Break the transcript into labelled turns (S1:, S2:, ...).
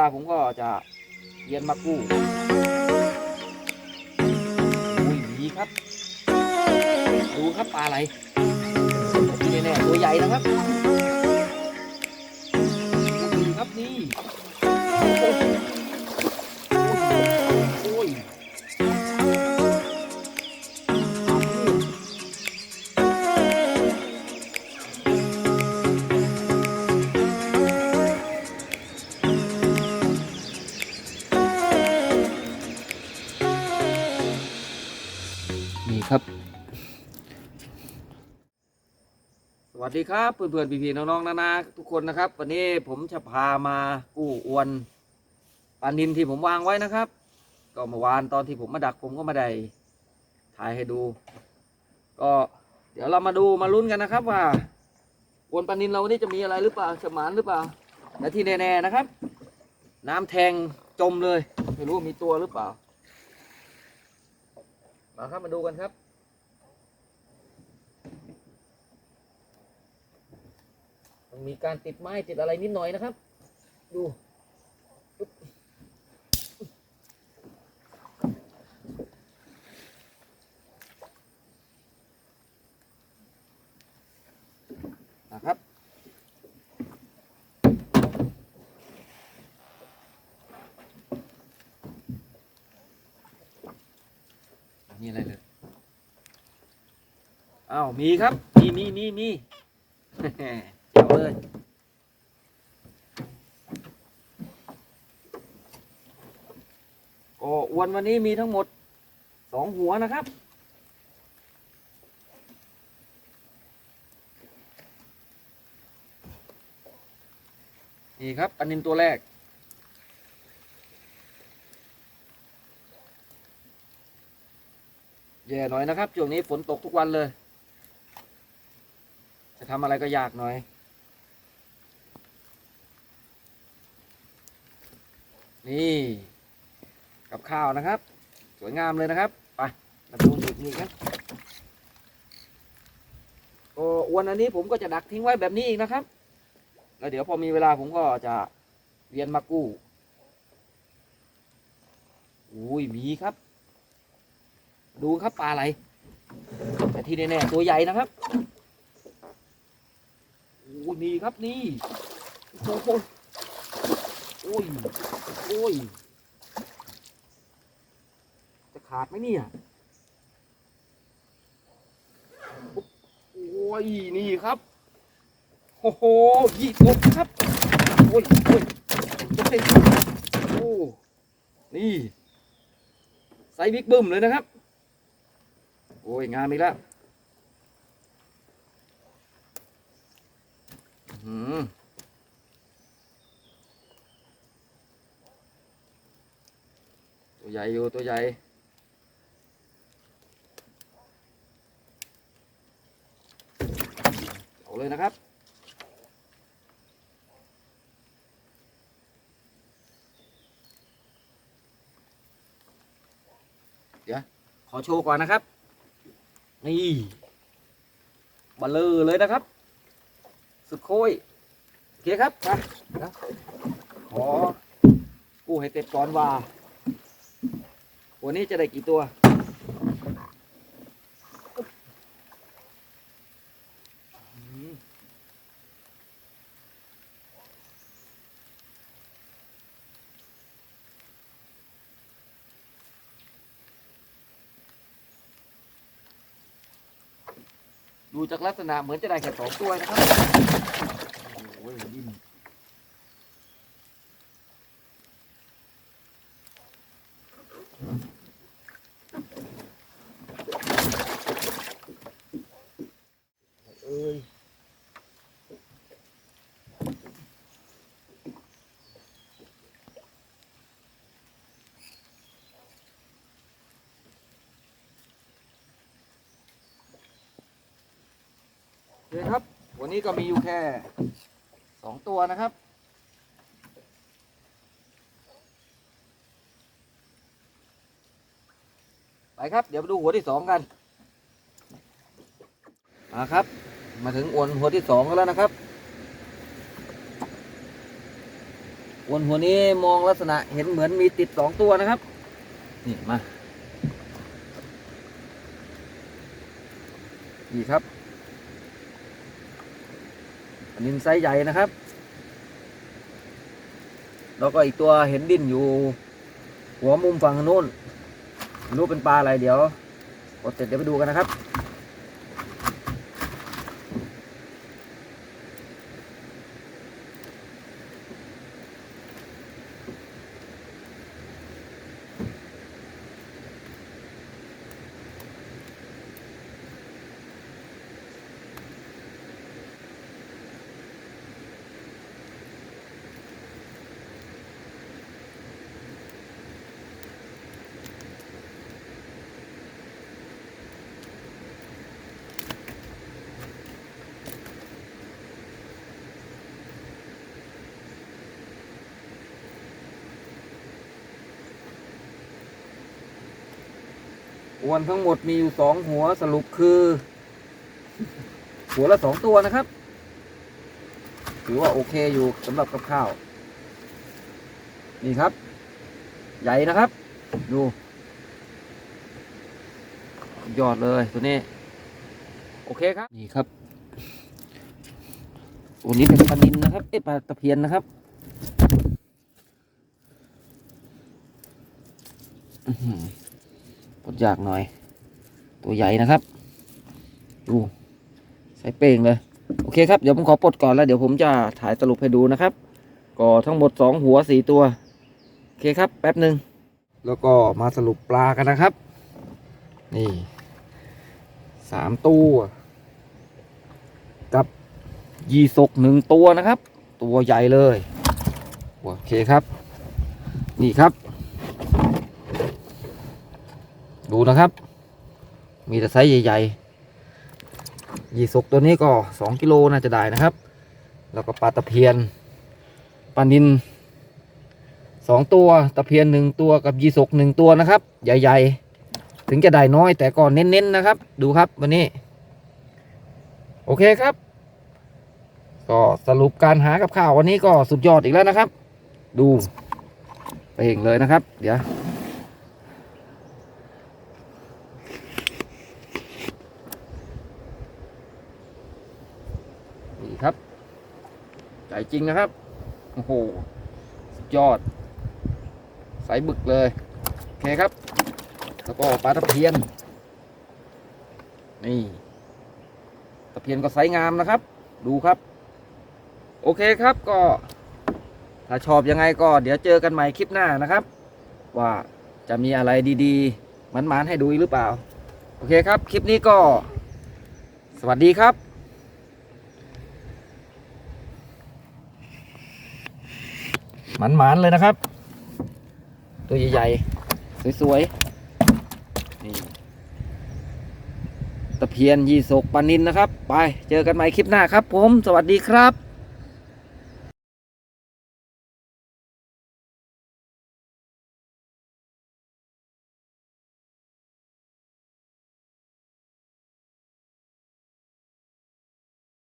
S1: ปลาผมก็จะเย็นมากู้อุ้ยดีครับ ดูครับปลาอะไรนี่แน่ตัวใหญ่นะครับดูครับนี่ ครับ สวัสดีครับเพื่อนๆพี่ๆน้องๆนานาทุกคนนะครับ วันนี้ผมจะพามากู้อวนปลานินที่ผมวางไว้นะครับ ก็เมื่อวานตอนที่ผมมาดักผมก็ม่ได้ถ่ายให้ดู ก็เดี๋ยวเรามาดูมาลุ้นกันนะครับ ว่าอวนปลานินเราวันนี้จะมีอะไรหรือเปล่าฉมานหรือเปล่าและที่แน่ๆนะครับ น้ำแทงจมเลย ไม่รู้ว่ามีตัวหรือเปล่า มาครับมาดูกันครับ มันมีการติดไม้ติดอะไรนิดหน่อยนะครับ ดูนะครับ มีอะไรเลยอ้าวมีครับ มีมีมีมี เจ๋วเลยก็อวนวันนี้มีทั้งหมดสองหัวนะครับ นี่ครับอันนินตัวแรก แย่หน่อยนะครับช่วงนี้ฝนตกทุกวันเลย จะทำอะไรก็ยากหน่อย นี่กับข้าวนะครับ สวยงามเลยนะครับไปมาดูอีกนี่ครับโอ้อวนอันนี้ผมก็จะดักทิ้งไว้แบบนี้อีกนะครับ แล้วเดี๋ยวพอมีเวลาผมก็จะเวียนมากู้อุ้ยมีครับ ดูครับปลาอะไร แต่ที่แน่ๆตัวใหญ่นะครับโอ้ยมีครับนี่โอ้โหโอ้ย โอ้ย จะขาดไหมเนี่ยปุ๊บโอ้ย นี่ครับ โอ้โหยี่ตกครับ โอ้ยโอ้ยโอ้ยโอ้นี่ไซส์บิ๊กบึ้มเลยนะครับ โอ้ย งามอีกแล้ว อื้อหือ ตัวใหญ่อยู่ตัวใหญ่เอาเลยนะครับเดี๋ยวขอโชว์ก่อนนะครับนี่บัลเลอร์เลยนะครับ สุดโค้ยโอเคครับนะขอกู้ให้เสร็จก่อนว่า วันนี้จะได้กี่ตัวดูจากลักษณะเหมือนจะได้แค่สองตัวนะครับ โอ้ยดิ้น เคครับ วันนี้ก็มีอยู่แค่สองตัวนะครับ ไปครับ เดี๋ยวไปดูหัวที่สองกันมาครับ มาถึงอวนหัวที่สองกันแล้วนะครับอวนหัวนี้มองลักษณะเห็นเหมือนมีติดสองตัวนะครับ นี่มานี่ครับ นนี้ไซส์ใหญ่นะครับ แล้วก็อีกตัวเห็นดิ้นอยู่ หัวมุมฝั่งนู้นรู้เป็นปลาอะไรเดี๋ยวกดเสร็จเดี๋ยวไปดูกันนะครับ อวนทั้งหมดมีอยู่สองหัวสรุปคือ หัวละสองตัวนะครับ ถือว่าโอเคอยู่สำหรับกับข้าว นี่ครับ ใหญ่นะครับ ดูยอดเลยตัวนี้ โอเคครับ นี่ครับตัวนี้เป็นปลานินนะครับ เอ๊ะปลาตะเพียนนะครับอือหือปล ดยากหน่อย ตัวใหญ่นะครับดูใส่เป้งเลย โอเคครับ เดี๋ยวผมขอปลดก่อนแล้ว เดี๋ยวผมจะถ่ายสรุปให้ดูนะครับ ก็ทั้งหมดสองหัวสี่ตัว โอเคครับ แป๊บหนึ่ง แล้วก็มาสรุปปลากันนะครับ นี่สามตัว กับยีสกหนึ่งตัวนะครับ ตัวใหญ่เลย โอเคครับ นี่ครับ ดูนะครับ มีแต่ไซส์ใหญ่ๆยีสกตัวนี้ก็สองกิโลน่าจะได้นะครับ แล้วก็ปลาตะเพียนปลานินสองตัวตะเพียนหนึ่งตัวกับยีสกหนึ่งตัวนะครับ ใหญ่ ๆ ถึงจะได้น้อยแต่ก็เน้นๆนะครับ ดูครับวันนี้ โอเคครับ ก็สรุปการหากับข้าววันนี้ก็สุดยอดอีกแล้วนะครับ ดูไปเองเลยนะครับ เดี๋ยว ครับใหญ่จริงนะครับ โอ้โหสุดยอดใสบึกเลย โอเคครับ แล้วก็ปลาตะเพียน นี่ ตะเพียนก็ไซส์งามนะครับ ดูครับ โอเคครับก็ ถ้าชอบยังไงก็เดี๋ยวเจอกันใหม่คลิปหน้านะครับ ว่าจะมีอะไรดีๆมันๆให้ดูอีกหรือเปล่า โอเคครับ คลิปนี้ก็ สวัสดีครับ หมันๆเลยนะครับ ตัวใหญ่ๆ สวยๆ นี่ตะเพียนยี่สกปานินนะครับ ไปเจอกันใหม่คลิปหน้าครับผม สวัสดีครับ